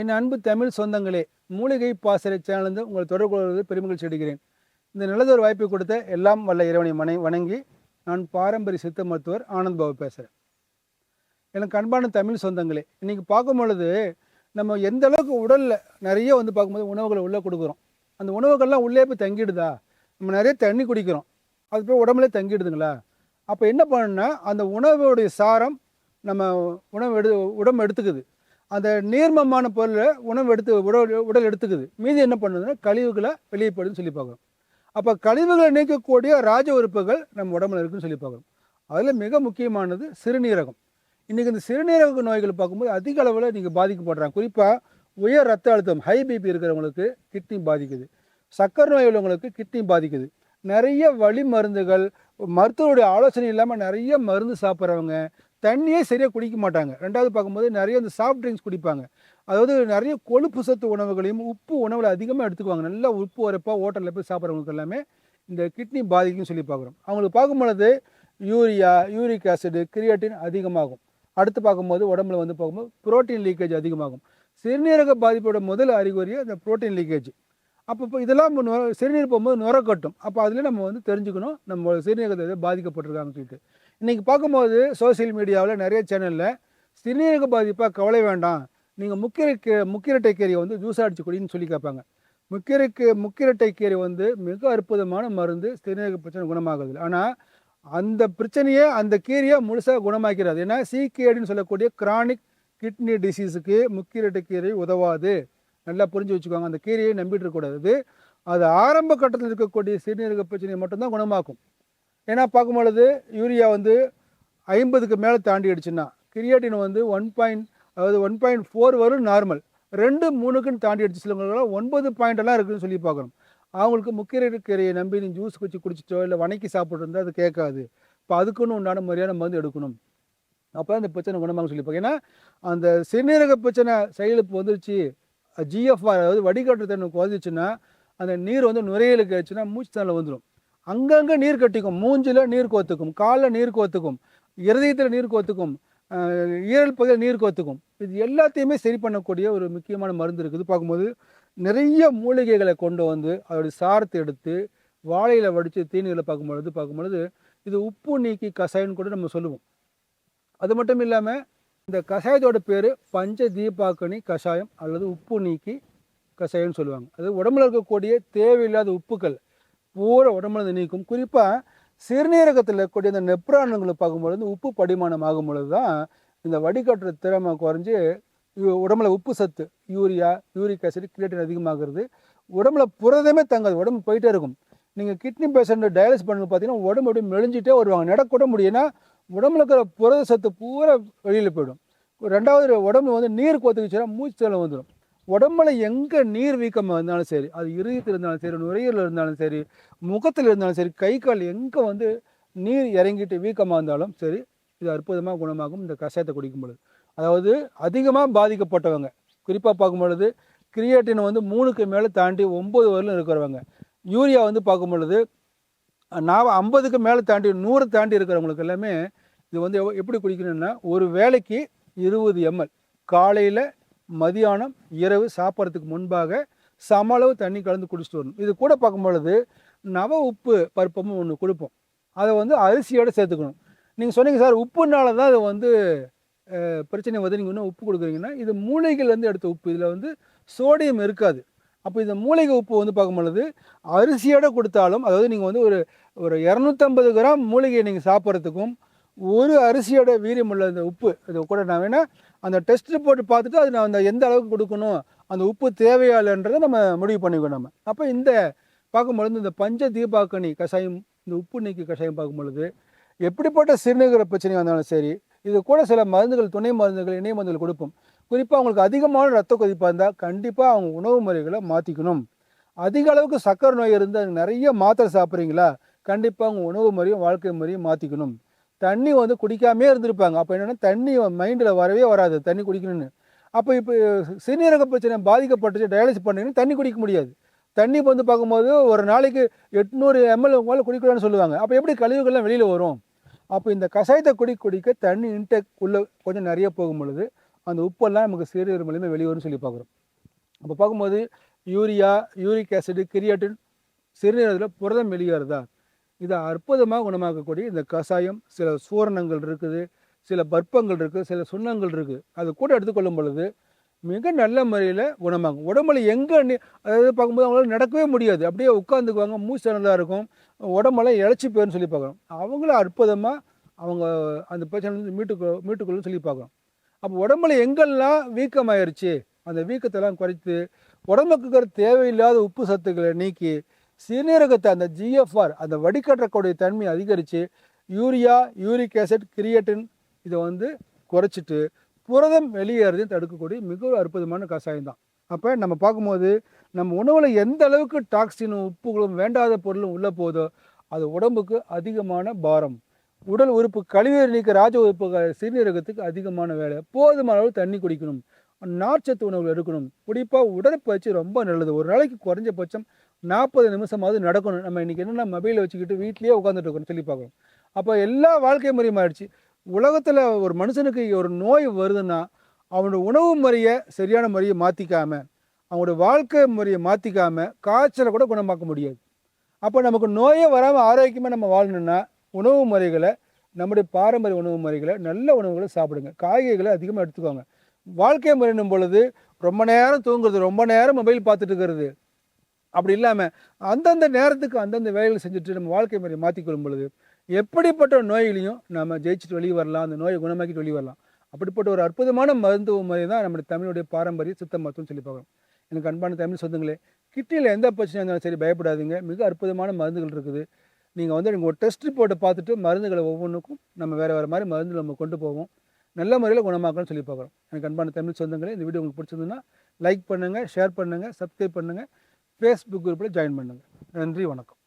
என் அன்பு தமிழ் சொந்தங்களே மூலிகை பாசறை சேனலிருந்து உங்களை தொடர்பு கொள்வது பெருமகிழ்ச்சி அடைகிறேன். இந்த நல்லதொரு வாய்ப்பை கொடுத்த எல்லாம் வல்ல இறைவனை மனை வணங்கி நான் பாரம்பரிய சித்த மருத்துவர் ஆனந்த் பாபு பேசுகிறேன் எனக்கு அன்பான தமிழ் சொந்தங்களே இன்றைக்கி பார்க்கும் பொழுது நம்ம எந்த அளவுக்கு உடலில் நிறைய வந்து பார்க்கும்போது உணவுகளை உள்ளே கொடுக்குறோம். அந்த உணவுகள்லாம் உள்ளே போய் தங்கிடுதா? நம்ம நிறைய தண்ணி குடிக்கிறோம். அது போய் உடம்புலே தங்கிடுதுங்களா? அப்போ என்ன பண்ணணும்னா அந்த உணவுடைய சாரம் நம்ம உணவு எடு உடம்பு எடுத்துக்குது. அந்த நீர்மமான பொருளை உணவு எடுத்து உடல் உடல் எடுத்துக்குது. மீதி என்ன பண்ணுதுன்னா கழிவுகளை வெளியே போடுதுன்னு சொல்லி பார்க்குறோம். அப்போ கழிவுகளை நீக்கக்கூடிய ராஜ உறுப்புகள் நம்ம உடம்புல இருக்குன்னு சொல்லி பார்க்குறோம். அதில் மிக முக்கியமானது சிறுநீரகம். இன்றைக்கி இந்த சிறுநீரக நோய்கள் பார்க்கும்போது அதிக அளவில் நீங்கள் பாதிக்கப்படுறாங்க. குறிப்பாக உயர் ரத்த அழுத்தம் ஹை பிபி இருக்கிறவங்களுக்கு கிட்னி பாதிக்குது. சக்கரை நோய் உள்ளவங்களுக்கு கிட்னி பாதிக்குது. நிறைய வழி மருந்துகள் மருத்துவருடைய ஆலோசனை இல்லாமல் நிறைய மருந்து சாப்பிட்றவங்க தண்ணியே சரியாக குடிக்க மாட்டாங்க. ரெண்டாவது பார்க்கும்போது நிறைய இந்த சாஃப்ட் ட்ரிங்க்ஸ் குடிப்பாங்க. அதாவது நிறைய கொழுப்பு சத்து உணவுகளையும் உப்பு உணவில் அதிகமாக எடுத்துக்குவாங்க. நல்லா உப்பு வரப்போ ஹோட்டலில் போய் சாப்பிட்றவங்களுக்கு எல்லாமே இந்த கிட்னி பாதிக்கும்னு சொல்லி பார்க்குறோம். அவங்களுக்கு பார்க்கும்பொழுது யூரியா யூரிக் ஆசிடு கிரியாட்டின் அதிகமாகும். அடுத்து பார்க்கும்போது உடம்புல வந்து பார்க்கும்போது புரோட்டீன் லீக்கேஜ் அதிகமாகும். சிறுநீரக பாதிப்போட முதல் அறிகுறியே இந்த புரோட்டீன் லீக்கேஜ் அப்போ இப்போ இதெல்லாம் நுர சிறுநீர் போகும்போது நுர கட்டும். அப்போ அதில் நம்ம வந்து தெரிஞ்சுக்கணும் நம்ம சிறுநீரகத்தை எது பாதிக்கப்பட்டிருக்காங்கன்னு சொல்லிட்டு. இன்றைக்கி பார்க்கும்போது சோசியல் மீடியாவில் நிறைய சேனலில் சிறுநீரக பாதிப்பாக கவலை வேண்டாம். நீங்கள் முக்கிரக்கீ முக்கிரட்டை கீரையை வந்து ஜூஸ் அடிச்சு குடின்னு சொல்லி கேட்பாங்க. முக்கிரக்கு முக்கிரட்டை கீரை வந்து மிக அற்புதமான மருந்து சிறுநீரக பிரச்சனை குணமாகுது ஆனால் அந்த பிரச்சனையே அந்த கீரையை முழுசாக குணமாக்கிறாது. ஏன்னா சிகேடின்னு சொல்லக்கூடிய கிரானிக் கிட்னி டிசீஸுக்கு முக்கிரட்டை கீரை உதவாது. நல்லா புரிஞ்சு வச்சுக்கோங்க. அந்த கீரையை நம்பிட்டு இருக்கக்கூடாது. அது ஆரம்ப கட்டத்தில் இருக்கக்கூடிய சிறுநீரக பிரச்சனையை மட்டும்தான் குணமாக்கும். ஏன்னா பார்க்கும் பொழுது யூரியா வந்து ஐம்பதுக்கு மேலே தாண்டி அடிச்சுன்னா கிரியாட்டின் வந்து ஒன் பாயிண்ட் அதாவது ஒன் பாயிண்ட் ஃபோர் வரும் நார்மல் ரெண்டு மூணுக்குன்னு தாண்டி அடிச்சு சிலவங்களுக்கெல்லாம் ஒன்பது பாயிண்டெல்லாம் இருக்குதுன்னு சொல்லி பார்க்கணும். அவங்களுக்கு முக்கிய கீரையை நம்பி நீ ஜூஸ் வச்சு குடிச்சிட்டோ இல்லை வணக்கி சாப்பிட்ருந்தா அது கேட்காது. இப்போ அதுக்குன்னு உண்டான முறையான மருந்து எடுக்கணும். அப்போ அந்த பிரச்சனை குணமாக சொல்லி ஏன்னா அந்த சிறுநீரக பிரச்சனை செயலிப்பு வந்துருச்சு. ஜிஎஃப்ஆர் அதாவது வடிகட்டுறது தன்மை குறைஞ்சிச்சுன்னா அந்த நீர் வந்து நுரையீலுக்கு ஆச்சுன்னா மூச்சு தண்ணில் வந்துடும் அங்கங்கே நீர் கட்டிக்கும். மூஞ்சில் நீர் கோத்துக்கும். காலில் நீர் கோத்துக்கும். இருதயத்தில் நீர் கோத்துக்கும். ஈரல் பகுதியில் நீர் கோத்துக்கும். இது எல்லாத்தையுமே சரி பண்ணக்கூடிய ஒரு முக்கியமான மருந்து இருக்குது. பார்க்கும்போது நிறைய மூலிகைகளை கொண்டு வந்து அதோடைய சாரத்தை எடுத்து வாழையில் வடித்து தீனிகளை பார்க்கும்பொழுது பார்க்கும்பொழுது இது உப்பு நீக்கி கஷாயம்னு கூட நம்ம சொல்லுவோம். அது மட்டும் இல்லாமல் இந்த கஷாயத்தோட பேர் பஞ்ச தீபாக்கணி கஷாயம் அல்லது உப்பு நீக்கி கஷாயம்னு சொல்லுவாங்க. அது உடம்புல இருக்கக்கூடிய தேவையில்லாத உப்புக்கள் பூரா உடம்புல இருந்து நீக்கும். குறிப்பாக சிறுநீரகத்தில் இருக்கக்கூடிய இந்த நெப்ரான்களை பார்க்கும்பொழுது உப்பு படிமானம் ஆகும் பொழுது தான் இந்த வடிகட்டுற திறமை குறைஞ்சி உடம்புல உப்பு சத்து யூரியா யூரிக் ஆசிட் கிரியேட்டின் அதிகமாகிறது. உடம்புல புரதமே தங்காது உடம்பு போயிட்டே இருக்கும். நீங்கள் கிட்னி பேஷண்ட் டயாலிஸ் பண்ணு பார்த்தீங்கன்னா உடம்பு அப்படியே மெலிஞ்சிட்டே வருவாங்க. நடக்கூட முடியும்னா உடம்புல இருக்கிற புரத சத்து பூரா வெளியில் போயிடும். ரெண்டாவது உடம்பு வந்து நீர் கோத்துக்குச்சுன்னா மூச்சு தலை வந்துடும் உடம்புல எங்கே நீர் வீக்கம் இருந்தாலும் சரி அது இருதயத்தில் இருந்தாலும் சரி நுரையீரல் இருந்தாலும் சரி முகத்தில் இருந்தாலும் சரி கை கால் எங்கே வந்து நீர் இறங்கிட்டு வீக்கமாக இருந்தாலும் சரி இது அற்புதமாக குணமாகும். இந்த கஷாயத்தை குடிக்கும் பொழுது. அதாவது அதிகமாக பாதிக்கப்பட்டவங்க குறிப்பாக பார்க்கும் பொழுது கிரியேட்டின் வந்து மூணுக்கு மேலே தாண்டி ஒம்பது வரலும் இருக்கிறவங்க. யூரியா வந்து பார்க்கும் பொழுது நான் ஐம்பதுக்கு மேலே தாண்டி நூறு தாண்டி இருக்கிறவங்களுக்கு எல்லாமே இது வந்து எப்படி குடிக்கணும்னா ஒரு வேளைக்கு இருபது எம்எல் காலையில் மதியானம் இரவு சாப்பிட்றதுக்கு முன்பாக சம அளவு தண்ணி கலந்து குடிச்சிட்டு வரணும். இது கூட பார்க்கும் பொழுது நவ உப்பு பருப்பமும் ஒன்று கொடுப்போம். அதை வந்து அரிசியோடு சேர்த்துக்கணும். நீங்கள் சொன்னீங்க சார் உப்புனால தான் அது வந்து பிரச்சனை வந்து நீங்கள் இன்னும் உப்பு கொடுக்குறீங்கன்னா இது மூலிகைலேருந்து எடுத்த உப்பு. இதில் வந்து சோடியம் இருக்காது. அப்போ இந்த மூலிகை உப்பு வந்து பார்க்கும் பொழுது அரிசியோட கொடுத்தாலும் அதாவது நீங்கள் வந்து ஒரு ஒரு இரநூத்தம்பது கிராம் மூலிகையை நீங்கள் சாப்பிட்றதுக்கும் ஒரு அரிசியோட வீரியம் உள்ள இந்த உப்பு இது கூட நான் வேணால் அந்த டெஸ்ட் ரிப்போர்ட் பார்த்துட்டு அது நான் அந்த எந்த அளவுக்கு கொடுக்கணும் அந்த உப்பு தேவையா இல்லைன்றதை நம்ம முடிவு பண்ணிக்கணும் நம்ம. அப்போ இந்த பார்க்கும்பொழுது இந்த பஞ்ச தீபாக்கணி கஷாயம் இந்த உப்பு நீக்கி கஷாயம் பார்க்கும் பொழுது எப்படிப்பட்ட சிறுநீரக பிரச்சனை வந்தாலும் சரி இது கூட சில மருந்துகள் துணை மருந்துகள் இணை மருந்துகள் கொடுப்போம். குறிப்பாக அவங்களுக்கு அதிகமான ரத்த கொதிப்பாக இருந்தால் கண்டிப்பாக அவங்க உணவு முறைகளை மாற்றிக்கணும் அதிக அளவுக்கு சக்கரை நோய் இருந்தால் நிறைய மாத்திரை சாப்பிட்றீங்களா? கண்டிப்பாக அவங்க உணவு முறையும் வாழ்க்கை முறையும் மாற்றிக்கணும் தண்ணி வந்து குடிக்காமே இருந்திருப்பாங்க. அப்போ என்னென்னா தண்ணி மைண்டில் வரவே வராது தண்ணி குடிக்கணும்னு. அப்போ இப்போ சிறுநீரக பிரச்சனை பாதிக்கப்பட்டுச்சு டயாலிசிஸ் பண்ணீங்கன்னா தண்ணி குடிக்க முடியாது. தண்ணி வந்து பார்க்கும்போது ஒரு நாளைக்கு எட்நூறு எம்எல் மேலே குடிக்கலாம்னு சொல்லுவாங்க. அப்போ எப்படி கழிவுகள்லாம் வெளியில் வரும்? அப்போ இந்த கஷாயத்தை குடி குடிக்க தண்ணி இன்டேக் உள்ளே கொஞ்சம் நிறைய போகும் பொழுது அந்த உப்பெல்லாம் நமக்கு சிறுநீர் மூலியமாக வெளிவரும்னு சொல்லி பார்க்குறோம். அப்போ பார்க்கும்போது யூரியா யூரிக் ஆசிடு கிரியாட்டின் சிறுநீரகத்தில் புரதம் வெளியேறுதா? இதை அற்புதமாக குணமாக்கக்கூடிய இந்த கஷாயம் சில சூரணங்கள் இருக்குது சில பற்பங்கள் இருக்குது சில சுண்ணங்கள் இருக்குது அது கூட எடுத்துக்கொள்ளும் பொழுது மிக நல்ல முறையில் குணமாகும். உடம்புல எங்கே அதாவது பார்க்கும்போது அவங்களால நடக்கவே முடியாது. அப்படியே உட்காந்துக்குவாங்க மூச்சு நல்லா இருக்கும் உடம்பெல்லாம் இழைச்சி போயிருன்னு சொல்லி பார்க்குறோம் அவங்களும் அற்புதமாக அவங்க அந்த பிரச்சனை வந்து மீட்டுக்கொ மீட்டுக்கொள்ளும் சொல்லி பார்க்குறோம் அப்போ உடம்புல எங்கெல்லாம் வீக்கமாயிருச்சு அந்த வீக்கத்தெல்லாம் குறைத்து உடம்புக்கு இருக்கிற தேவையில்லாத உப்பு சத்துக்களை நீக்கி சிறுநீரகத்தை அந்த ஜிஎஃப்ஆர் அந்த வடிகட்டக்கூடிய தன்மையை அதிகரித்து யூரியா யூரிக் ஆசிட் கிரியேட்டின் இதை வந்து குறைச்சிட்டு புரதம் வெளியேறதையும் தடுக்கக்கூடிய மிக அற்புதமான கஷாயம் தான். அப்போ நம்ம பார்க்கும்போது நம்ம உணவில் எந்த அளவுக்கு டாக்ஸினும் உப்புகளும் வேண்டாத பொருளும் உள்ளே போதோ அது உடம்புக்கு அதிகமான பாரம். உடல் உறுப்பு கழிவுநீர் நீக்க ராஜ உறுப்பு சிறுநீரகத்துக்கு அதிகமான வேலை. போதுமான அளவு தண்ணி குடிக்கணும். நார்ச்சத்து உணவுகள் எடுக்கணும். குறிப்பாக உடற்பயிற்சி ரொம்ப நல்லது. ஒரு நாளைக்கு குறைஞ்சபட்சம் நாற்பது நிமிஷமாவது நடக்கணும். நம்ம இன்றைக்கி என்னென்ன மொபைலை வச்சுக்கிட்டு வீட்லேயே உட்காந்துட்டு இருக்கணும் சொல்லி பார்க்கணும் அப்போ எல்லா வாழ்க்கை முறையும் ஆயிடுச்சு உலகத்தில் ஒரு மனுஷனுக்கு ஒரு நோய் வருதுன்னா அவனோட உணவு முறையை சரியான முறையை மாற்றிக்காமல் அவங்களோட வாழ்க்கை முறையை மாற்றிக்காம காய்ச்சலை கூட குணமாக்க முடியாது. அப்போ நமக்கு நோயே வராமல் ஆரோக்கியமாக நம்ம வாழணும்னா உணவு முறைகளை நம்முடைய பாரம்பரிய உணவு முறைகளை நல்ல உணவுகளை சாப்பிடுங்க. காய்கறிகளை அதிகமாக எடுத்துக்கோங்க. வாழ்க்கை முறைனும் பொழுது ரொம்ப நேரம் தூங்குறது ரொம்ப நேரம் மொபைல் பார்த்துட்டு இருக்கிறது அப்படி இல்லாமல் அந்தந்த நேரத்துக்கு அந்தந்த வேலைகளை செஞ்சுட்டு நம்ம வாழ்க்கை முறையை மாற்றிக்கொள்ளும் பொழுது எப்படிப்பட்ட நோயிலையும் நம்ம ஜெயிச்சுட்டு வெளியே வரலாம் அந்த நோயை குணமாக்கிட்டு வெளியே வரலாம். அப்படிப்பட்ட ஒரு அற்புதமான மருத்துவ முறை தான் நம்முடைய தமிழுடைய பாரம்பரிய சித்த மருத்துவம் சொல்லி பார்க்குறோம். எனக்கு அன்பான தமிழ் சொந்தங்களே கிட்னியில் எந்த பிரச்சனையாக இருந்தாலும் சரி பயப்படாதீங்க. மிக அற்புதமான மருந்துகள் இருக்குது. நீங்கள் வந்து நீங்கள் ஒரு டெஸ்ட் ரிப்போர்ட்டை பார்த்துட்டு மருந்துகளை ஒவ்வொன்றுக்கும் நம்ம வேறு வேறு மாதிரி மருந்து நம்ம கொண்டு போவோம். நல்ல முறையில் குணமாக்கணும்னு சொல்லி பார்க்குறோம். எனக்கு அன்பான தமிழ் சொந்தங்களே இந்த வீடியோ உங்களுக்கு பிடிச்சிருந்ததுன்னா லைக் பண்ணுங்கள் ஷேர் பண்ணுங்கள் சப்ஸ்கிரைப் பண்ணுங்கள் ஃபேஸ்புக் குரூப்பில் ஜாயின் பண்ணுங்கள் நன்றி வணக்கம்.